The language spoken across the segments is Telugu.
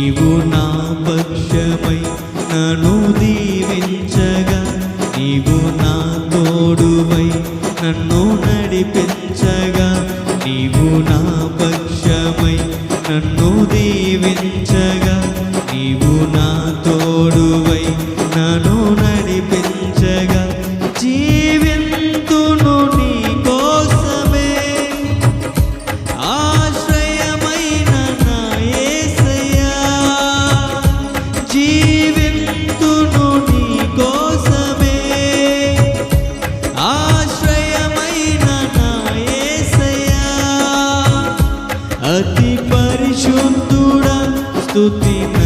నీవు నా పక్షమై నన్ను దీవించగా నీవు నా తోడువై నన్ను నడిపించగా నీవు నా పక్షమై నన్ను దీవించగా నీవు నా తోడువై నన్ను నడిపించగా స్తుతి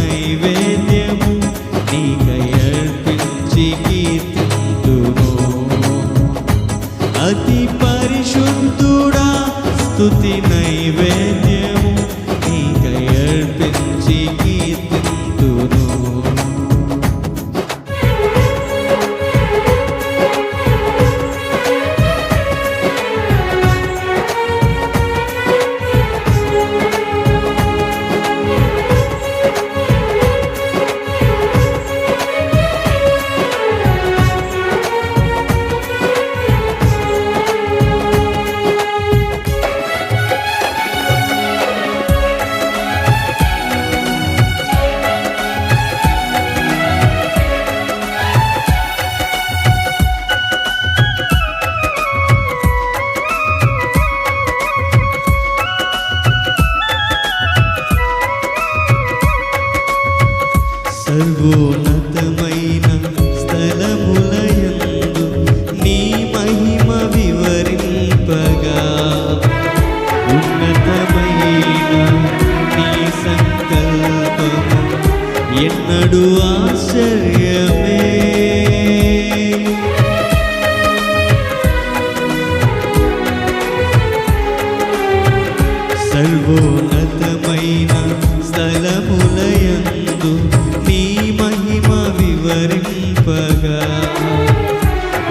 వర్ణిపగా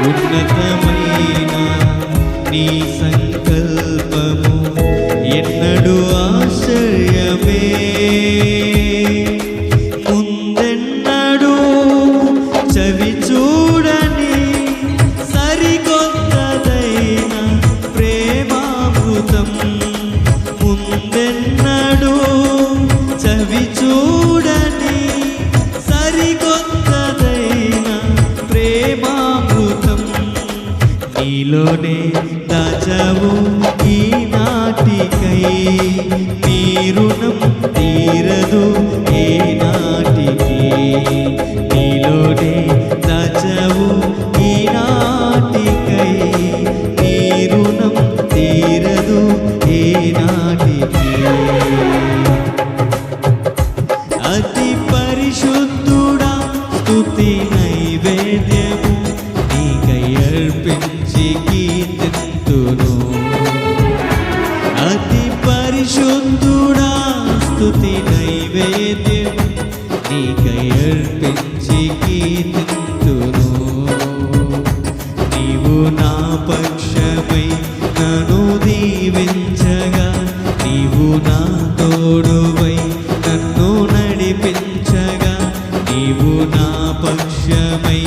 ఉన్నతమైన నీ సంకల్పము ఎన్నడూ ఆశ్చర్యమే ముందెన్నడూ చవి చూడని సరికొత్తదైన ప్రేమామృతం. ముందెన్నడూ చవి చూడని సరికొత్తదైన నీలోనే దాచవు ఈనాటికై నీ రుణం తీరదు ఏ నాటికి. నీలోనే దాచవు ఈనాటికై నీ రుణం తీరదు ఏ నాటికి. అతి పరిశుద్ధుడా స్తుతి నైవేద్యం పరిశుద్ధుడా స్థుతి నైవేద్యం నీకై అర్పించి కీర్తింతును. నీవు నా పక్షమై నను దీవించగా నీవు నా తోడువై నన్ను నడిపించగా నీవు నా పక్షమై